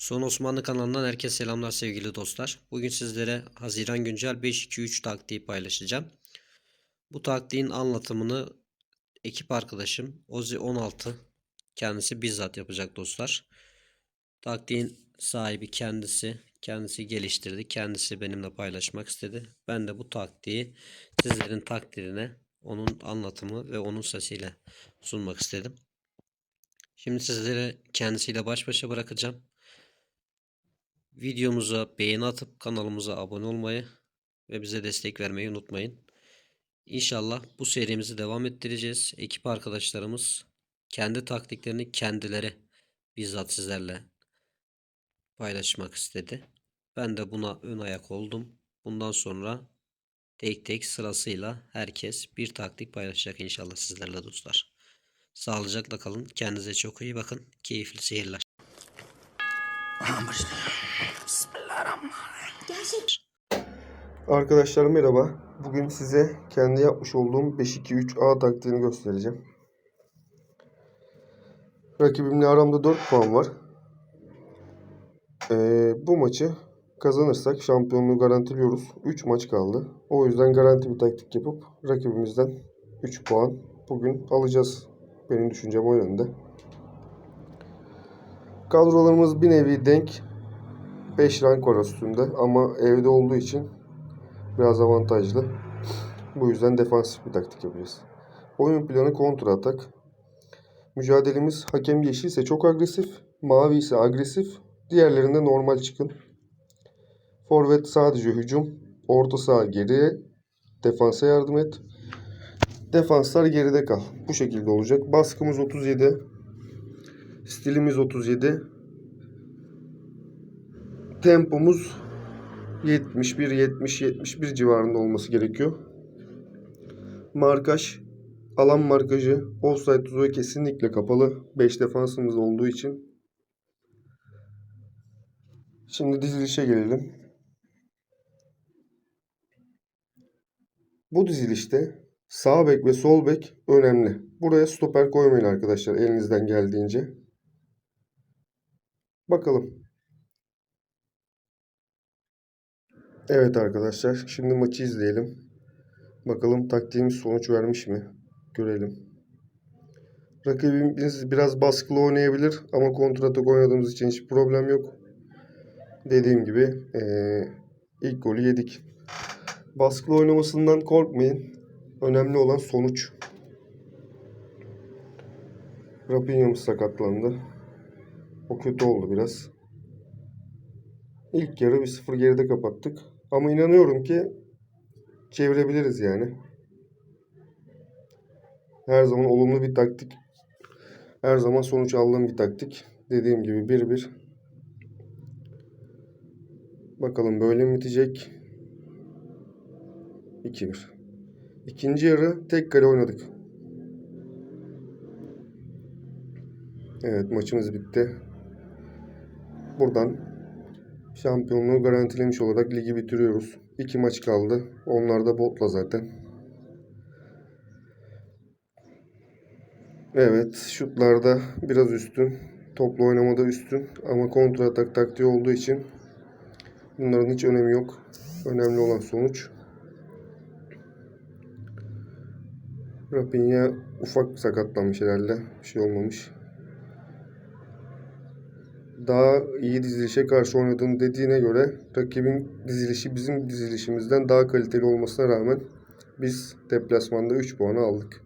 Son Osmanlı kanalından herkese selamlar sevgili dostlar. Bugün sizlere Haziran Güncel 5-2-3 taktiği paylaşacağım. Bu taktiğin anlatımını ekip arkadaşım Ozi 16 kendisi bizzat yapacak dostlar. Taktiğin sahibi kendisi. Kendisi geliştirdi. Kendisi benimle paylaşmak istedi. Ben de bu taktiği sizlerin takdirine onun anlatımı ve onun sesiyle sunmak istedim. Şimdi sizlere kendisiyle baş başa bırakacağım. Videomuza beğeni atıp kanalımıza abone olmayı ve bize destek vermeyi unutmayın. İnşallah bu serimizi devam ettireceğiz. Ekip arkadaşlarımız kendi taktiklerini kendileri bizzat sizlerle paylaşmak istedi. Ben de buna ön ayak oldum. Bundan sonra tek tek sırasıyla herkes bir taktik paylaşacak inşallah sizlerle dostlar. Sağlıcakla kalın. Kendinize çok iyi bakın. Keyifli seyirler. Arkadaşlar merhaba. Bugün size kendi yapmış olduğum 5-2-3-A taktiğini göstereceğim. Rakibimle aramda 4 puan var. Ee, bu maçı kazanırsak şampiyonluğu garantiliyoruz. 3 maç kaldı. O yüzden garanti bir taktik yapıp rakibimizden 3 puan bugün alacağız. Benim düşüncem o yönde. Kadrolarımız bir nevi denk. 5 rank var üstünde ama evde olduğu için biraz avantajlı. Bu yüzden defansif bir taktik yapacağız. Oyun planı kontra atak. Mücadelemiz hakem yeşil ise çok agresif, mavi ise agresif, diğerlerinde normal çıkın. Forvet sadece hücum, orta saha geriye, defansa yardım et. Defanslar geride kal. Bu şekilde olacak. Baskımız 37. Stilimiz 37. Tempomuz 71, 70, 71 civarında olması gerekiyor. Markaj, alan markajı, offside tuzağı kesinlikle kapalı. 5 defansımız olduğu için. Şimdi dizilişe gelelim. Bu dizilişte sağ bek ve sol bek önemli. Buraya stoper koymayın arkadaşlar elinizden geldiğince. Bakalım. Evet arkadaşlar, şimdi maçı izleyelim. Bakalım taktiğimiz sonuç vermiş mi? Görelim. Rakibimiz biraz baskılı oynayabilir ama kontratak oynadığımız için hiç problem yok. Dediğim gibi eee, ilk golü yedik. Baskılı oynamasından korkmayın. Önemli olan sonuç. Rafinha'mız sakatlandı. O kötü oldu biraz. İlk yarı 1-0 geride kapattık. Ama inanıyorum ki çevirebiliriz yani. Her zaman olumlu bir taktik. Her zaman sonuç aldığım bir taktik. Dediğim gibi 1-1. Bakalım böyle mi bitecek? 2-1. İkinci yarı tek kale oynadık. Evet maçımız bitti. Buradan şampiyonluğu garantilemiş olarak ligi bitiriyoruz. İki maç kaldı. Onlar da botla zaten. Evet, şutlarda biraz üstün. Toplu oynamada üstün. Ama kontra atak taktiği olduğu için bunların hiç önemi yok. Önemli olan sonuç. Rafinha ufak sakatlanmış herhalde. Bir şey olmamış daha iyi dizilişe karşı oynadığını dediğine göre rakibin dizilişi bizim dizilişimizden daha kaliteli olmasına rağmen biz deplasmanda 3 puanı aldık.